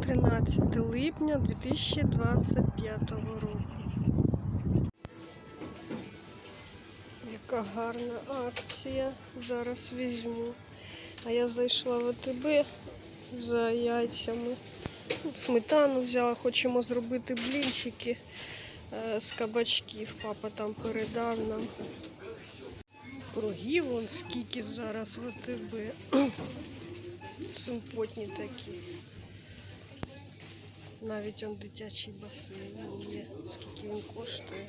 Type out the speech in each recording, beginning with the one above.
13 липня 2025 року. Яка гарна акція. Зараз візьму. А я зайшла в АТБ за яйцями. Ну, Сметану взяла, хочемо зробити блінчики е, з кабачків. Папа там передав нам. Прогів вон скільки зараз в АТБ. Симпотні такі. Навіть он дитячий басейн є. Скільки він коштує?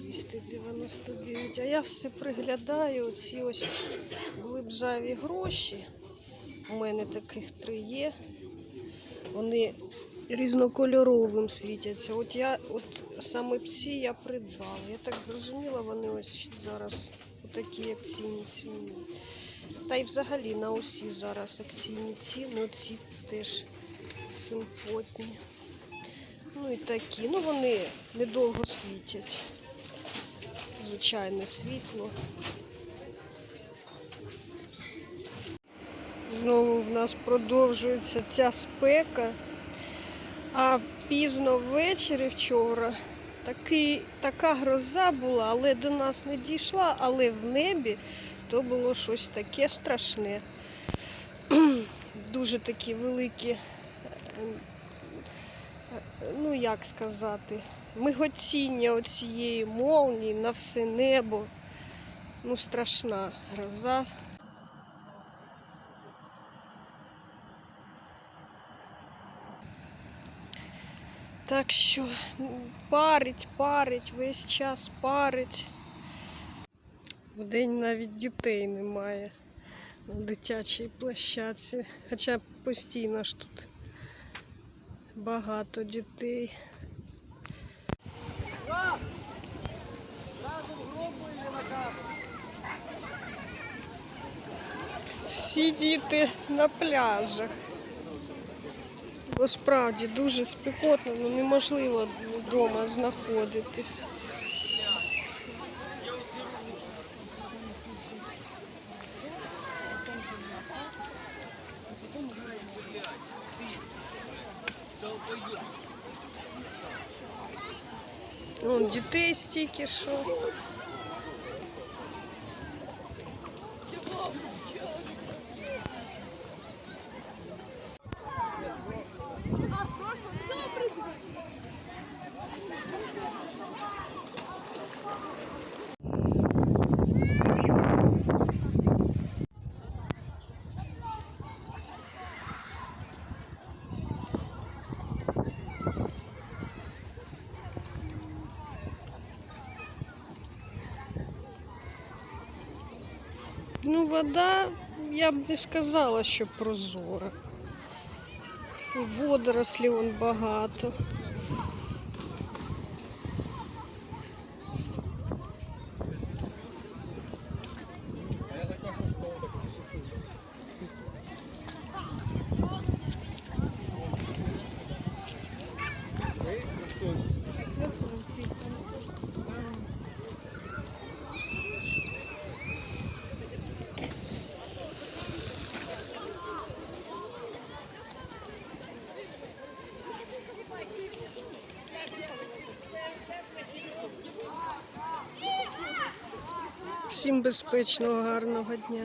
299. А я все приглядаю. Оці ось зайві гроші. У мене таких три є. Вони різнокольоровим світяться. От я, от саме ці я придбала. Я так зрозуміла, вони ось зараз такі акційні ціни. Та й взагалі на усі зараз акційні ціни. Оці теж симпотні. Ну і такі. Ну вони недовго світять. Звичайне світло. Знову в нас продовжується ця спека. А пізно ввечері вчора такий, така гроза була, але до нас не дійшла, але в небі то було щось таке страшне. Дуже такі великі, ну як сказати, миготіння оцієї молнії на все небо. Ну, страшна гроза. Так що парить, парить, весь час парить. Вдень навіть дітей немає на дитячій площадці. Хоча постійно ж тут багато дітей. Всі діти на пляжах. Бо справді дуже спекотно, ну неможливо вдома знаходитись. Вон дітей стільки що. Ну, вода, я б не сказала, що прозора. Водорослі вон багато. Всім безпечного, гарного дня.